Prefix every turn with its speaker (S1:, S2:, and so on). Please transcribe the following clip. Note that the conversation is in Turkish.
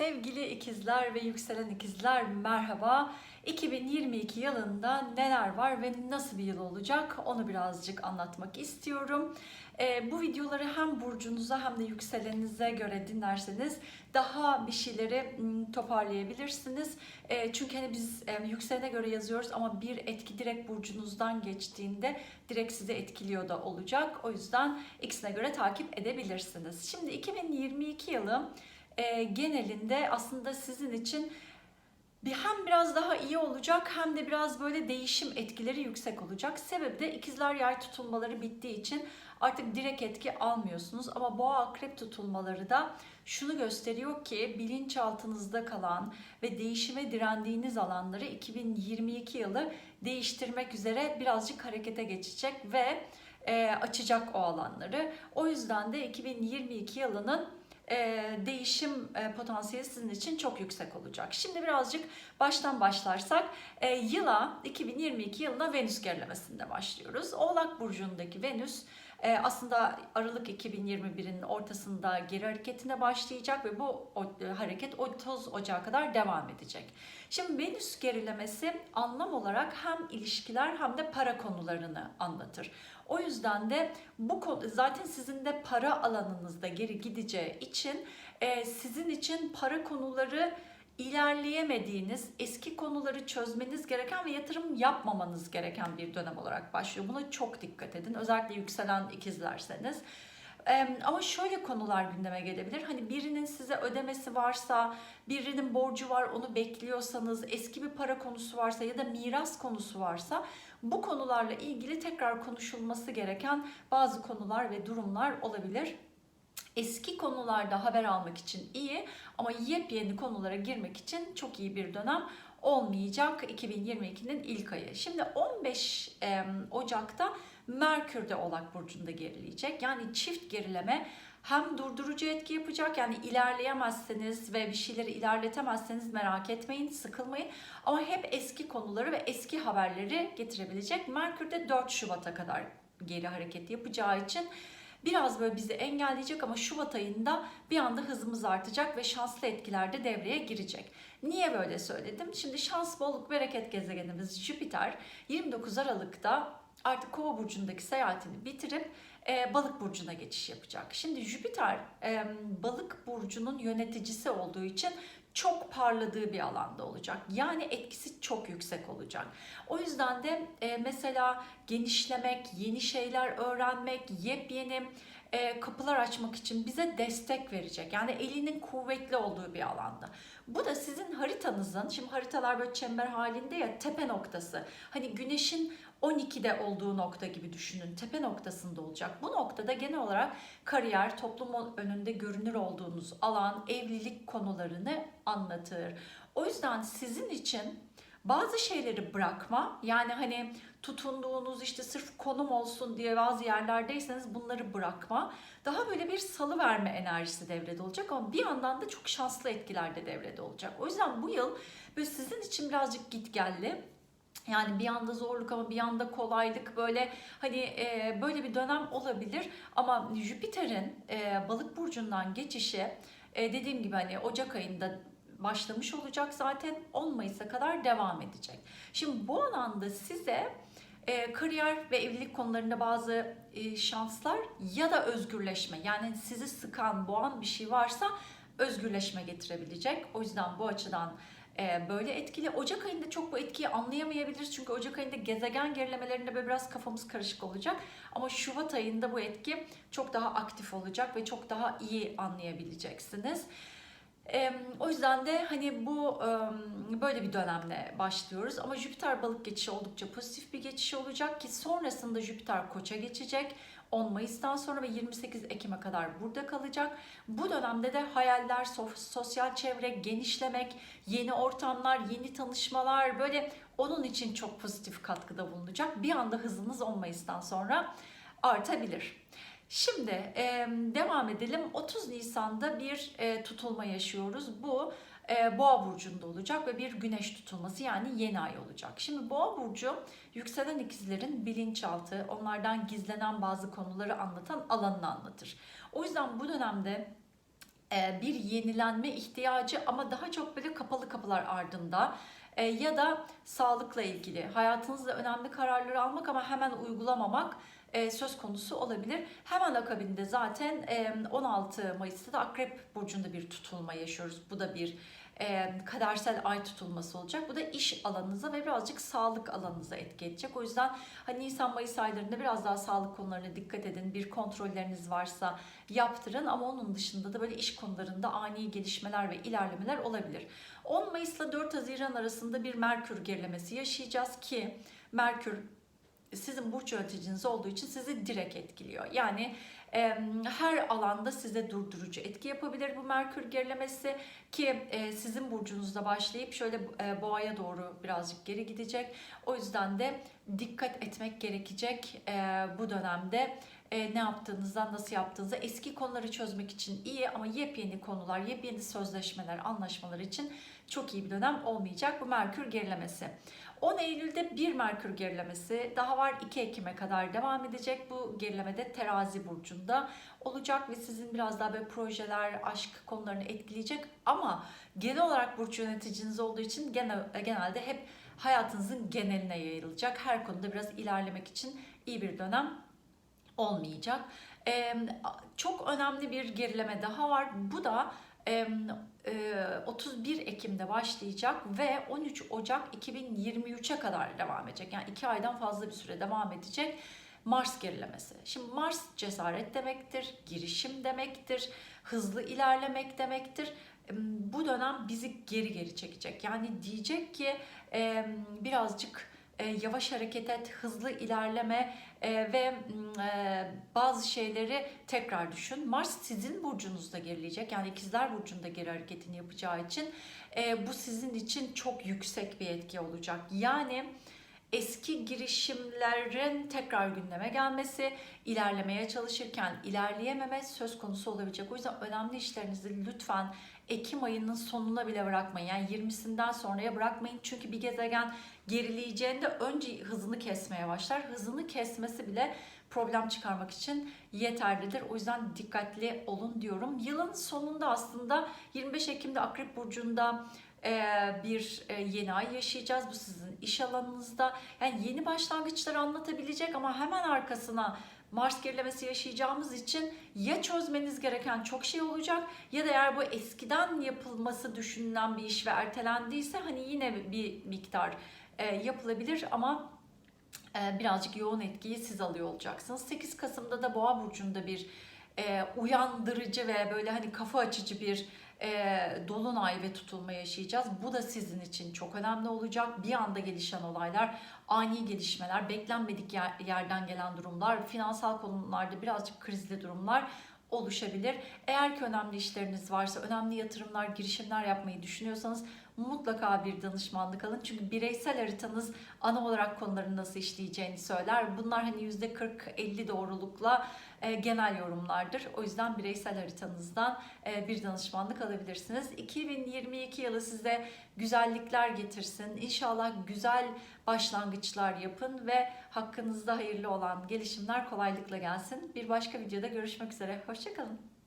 S1: Sevgili ikizler ve yükselen ikizler merhaba. 2022 yılında neler var ve nasıl bir yıl olacak onu birazcık anlatmak istiyorum. Ee, bu videoları hem burcunuza hem de yükselenize göre dinlerseniz daha bir şeyleri toparlayabilirsiniz. Ee, çünkü hani biz e, yükselene göre yazıyoruz ama bir etki direkt burcunuzdan geçtiğinde direkt sizi etkiliyor da olacak. O yüzden ikisine göre takip edebilirsiniz. Şimdi 2022 yılı e, genelinde aslında sizin için bir hem biraz daha iyi olacak hem de biraz böyle değişim etkileri yüksek olacak. Sebebi de ikizler yay tutulmaları bittiği için artık direkt etki almıyorsunuz. Ama boğa akrep tutulmaları da şunu gösteriyor ki bilinçaltınızda kalan ve değişime direndiğiniz alanları 2022 yılı değiştirmek üzere birazcık harekete geçecek ve e, açacak o alanları. O yüzden de 2022 yılının değişim e, potansiyeli sizin için çok yüksek olacak. Şimdi birazcık baştan başlarsak e, yıla 2022 yılına Venüs gerilemesinde başlıyoruz. Oğlak burcundaki Venüs e, aslında Aralık 2021'in ortasında geri hareketine başlayacak ve bu e, hareket 30 Ocağı kadar devam edecek. Şimdi Venüs gerilemesi anlam olarak hem ilişkiler hem de para konularını anlatır. O yüzden de bu konu zaten sizin de para alanınızda geri gideceği için e, sizin için para konuları ilerleyemediğiniz, eski konuları çözmeniz gereken ve yatırım yapmamanız gereken bir dönem olarak başlıyor. Buna çok dikkat edin. Özellikle yükselen ikizlerseniz. Ama şöyle konular gündeme gelebilir. Hani birinin size ödemesi varsa, birinin borcu var onu bekliyorsanız, eski bir para konusu varsa ya da miras konusu varsa bu konularla ilgili tekrar konuşulması gereken bazı konular ve durumlar olabilir. Eski konularda haber almak için iyi ama yepyeni konulara girmek için çok iyi bir dönem olmayacak 2022'nin ilk ayı. Şimdi 15 Ocak'ta Merkür de Oğlak Burcu'nda gerileyecek. Yani çift gerileme hem durdurucu etki yapacak yani ilerleyemezseniz ve bir şeyleri ilerletemezseniz merak etmeyin, sıkılmayın. Ama hep eski konuları ve eski haberleri getirebilecek. Merkür de 4 Şubat'a kadar geri hareket yapacağı için biraz böyle bizi engelleyecek ama Şubat ayında bir anda hızımız artacak ve şanslı etkiler de devreye girecek. Niye böyle söyledim? Şimdi şans, bolluk, bereket gezegenimiz Jüpiter 29 Aralık'ta artık Kova burcundaki seyahatini bitirip e, Balık burcuna geçiş yapacak. Şimdi Jüpiter e, Balık burcunun yöneticisi olduğu için çok parladığı bir alanda olacak. Yani etkisi çok yüksek olacak. O yüzden de e, mesela genişlemek, yeni şeyler öğrenmek, yepyeni e, kapılar açmak için bize destek verecek. Yani elinin kuvvetli olduğu bir alanda. Bu da sizin haritanızın, şimdi haritalar böyle çember halinde ya tepe noktası. Hani güneşin 12'de olduğu nokta gibi düşünün. Tepe noktasında olacak. Bu noktada genel olarak kariyer, toplum önünde görünür olduğunuz alan, evlilik konularını anlatır. O yüzden sizin için bazı şeyleri bırakma yani hani tutunduğunuz işte sırf konum olsun diye bazı yerlerdeyseniz bunları bırakma. Daha böyle bir salı verme enerjisi devrede olacak ama bir yandan da çok şanslı etkiler de devrede olacak. O yüzden bu yıl böyle sizin için birazcık gitgelli yani bir yanda zorluk ama bir yanda kolaylık böyle hani e, böyle bir dönem olabilir ama Jüpiter'in e, balık burcundan geçişi e, dediğim gibi hani Ocak ayında başlamış olacak zaten 10 Mayıs'a kadar devam edecek. Şimdi bu alanda size e, kariyer ve evlilik konularında bazı e, şanslar ya da özgürleşme yani sizi sıkan boğan bir şey varsa özgürleşme getirebilecek. O yüzden bu açıdan böyle etkili. Ocak ayında çok bu etkiyi anlayamayabiliriz. Çünkü Ocak ayında gezegen gerilemelerinde böyle biraz kafamız karışık olacak. Ama Şubat ayında bu etki çok daha aktif olacak ve çok daha iyi anlayabileceksiniz. O yüzden de hani bu böyle bir dönemle başlıyoruz. Ama Jüpiter balık geçişi oldukça pozitif bir geçiş olacak ki sonrasında Jüpiter koça geçecek. 10 Mayıs'tan sonra ve 28 Ekim'e kadar burada kalacak. Bu dönemde de hayaller, sosyal çevre, genişlemek, yeni ortamlar, yeni tanışmalar böyle onun için çok pozitif katkıda bulunacak. Bir anda hızınız 10 Mayıs'tan sonra artabilir. Şimdi e, devam edelim. 30 Nisan'da bir e, tutulma yaşıyoruz. Bu e, Boğa burcunda olacak ve bir güneş tutulması yani yeni ay olacak. Şimdi Boğa burcu yükselen ikizlerin bilinçaltı, onlardan gizlenen bazı konuları anlatan alanını anlatır. O yüzden bu dönemde bir yenilenme ihtiyacı ama daha çok böyle kapalı kapılar ardında ya da sağlıkla ilgili hayatınızda önemli kararları almak ama hemen uygulamamak e, söz konusu olabilir. Hemen akabinde zaten e, 16 Mayıs'ta da Akrep Burcu'nda bir tutulma yaşıyoruz. Bu da bir e, kadersel ay tutulması olacak. Bu da iş alanınıza ve birazcık sağlık alanınıza etki edecek. O yüzden hani Nisan Mayıs aylarında biraz daha sağlık konularına dikkat edin. Bir kontrolleriniz varsa yaptırın ama onun dışında da böyle iş konularında ani gelişmeler ve ilerlemeler olabilir. 10 Mayıs ile 4 Haziran arasında bir Merkür gerilemesi yaşayacağız ki Merkür sizin burç yöneticiniz olduğu için sizi direkt etkiliyor. Yani e, her alanda size durdurucu etki yapabilir bu Merkür gerilemesi ki e, sizin burcunuzda başlayıp şöyle e, boğaya doğru birazcık geri gidecek. O yüzden de dikkat etmek gerekecek e, bu dönemde e, ne yaptığınızdan nasıl yaptığınıza eski konuları çözmek için iyi ama yepyeni konular, yepyeni sözleşmeler, anlaşmalar için çok iyi bir dönem olmayacak bu Merkür gerilemesi. 10 Eylül'de bir Merkür gerilemesi daha var 2 Ekim'e kadar devam edecek. Bu gerilemede terazi burcunda olacak ve sizin biraz daha böyle projeler, aşk konularını etkileyecek ama genel olarak burç yöneticiniz olduğu için genel, genelde hep hayatınızın geneline yayılacak. Her konuda biraz ilerlemek için iyi bir dönem olmayacak. Ee, çok önemli bir gerileme daha var. Bu da e, 31 Ekim'de başlayacak ve 13 Ocak 2023'e kadar devam edecek. Yani 2 aydan fazla bir süre devam edecek. Mars gerilemesi. Şimdi Mars cesaret demektir, girişim demektir, hızlı ilerlemek demektir. Bu dönem bizi geri geri çekecek. Yani diyecek ki birazcık yavaş hareket et, hızlı ilerleme ve bazı şeyleri tekrar düşün. Mars sizin burcunuzda gerileyecek. Yani ikizler burcunda geri hareketini yapacağı için bu sizin için çok yüksek bir etki olacak. Yani eski girişimlerin tekrar gündeme gelmesi, ilerlemeye çalışırken ilerleyememe söz konusu olabilecek. O yüzden önemli işlerinizi lütfen Ekim ayının sonuna bile bırakmayın. Yani 20'sinden sonraya bırakmayın. Çünkü bir gezegen gerileyeceğinde önce hızını kesmeye başlar. Hızını kesmesi bile problem çıkarmak için yeterlidir. O yüzden dikkatli olun diyorum. Yılın sonunda aslında 25 Ekim'de Akrep Burcu'nda bir yeni ay yaşayacağız. Bu sizin iş alanınızda. Yani yeni başlangıçları anlatabilecek ama hemen arkasına Mars gerilemesi yaşayacağımız için ya çözmeniz gereken çok şey olacak ya da eğer bu eskiden yapılması düşünülen bir iş ve ertelendiyse hani yine bir miktar yapılabilir ama birazcık yoğun etkiyi siz alıyor olacaksınız. 8 Kasım'da da Boğa burcunda bir uyandırıcı ve böyle hani kafa açıcı bir e, dolunay ve tutulma yaşayacağız. Bu da sizin için çok önemli olacak. Bir anda gelişen olaylar, ani gelişmeler, beklenmedik yer, yerden gelen durumlar, finansal konularda birazcık krizli durumlar oluşabilir. Eğer ki önemli işleriniz varsa, önemli yatırımlar, girişimler yapmayı düşünüyorsanız mutlaka bir danışmanlık alın. Çünkü bireysel haritanız ana olarak konuların nasıl işleyeceğini söyler. Bunlar hani %40-50 doğrulukla e, genel yorumlardır. O yüzden bireysel haritanızdan e, bir danışmanlık alabilirsiniz. 2022 yılı size güzellikler getirsin. İnşallah güzel başlangıçlar yapın ve hakkınızda hayırlı olan gelişimler kolaylıkla gelsin. Bir başka videoda görüşmek üzere. Hoşçakalın.